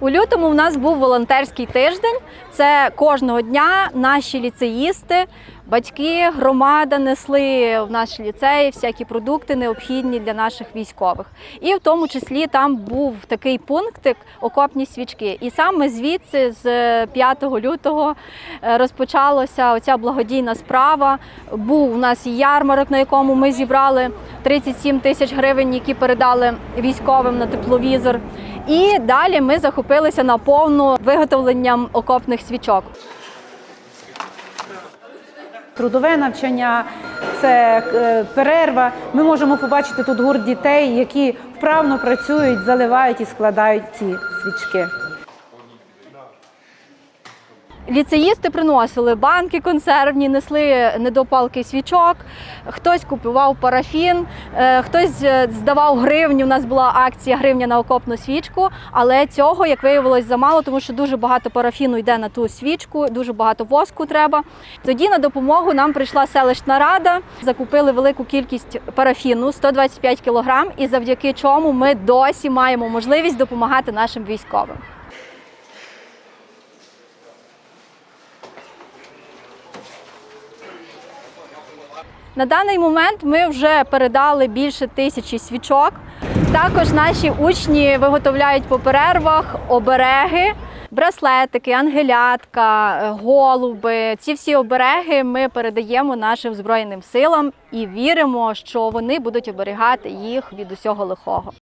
У лютому у нас був волонтерський тиждень. Це кожного дня наші ліцеїсти, батьки, громада несли в наш ліцей всякі продукти необхідні для наших військових. І в тому числі там був такий пунктик окопні свічки. І саме звідси, з 5 лютого, е, розпочалася оця благодійна справа. Був у нас ярмарок, на якому ми зібрали 37 тисяч гривень, які передали військовим на тепловізор. І далі ми захопилися наповну виготовленням окопних свічок. Трудове навчання, це е, перерва. Ми можемо побачити тут гурт дітей, які вправно працюють, заливають і складають ці свічки. Ліцеїсти приносили банки консервні, несли недопалки свічок, хтось купував парафін, е, хтось е, здавав гривню. У нас була акція гривня на окопну свічку, але цього, як виявилось, замало, тому що дуже багато парафіну йде на ту свічку, дуже багато воску треба. Тоді на допомогу нам прийшла селищна рада, закупили велику кількість парафіну 125 кілограм, і завдяки чому ми досі маємо можливість допомагати нашим військовим. На даний момент ми вже передали більше тисячі свічок. Також наші учні виготовляють по перервах обереги, браслетики, ангелятка, голуби. Ці всі обереги ми передаємо нашим збройним силам і віримо, що вони будуть оберігати їх від усього лихого.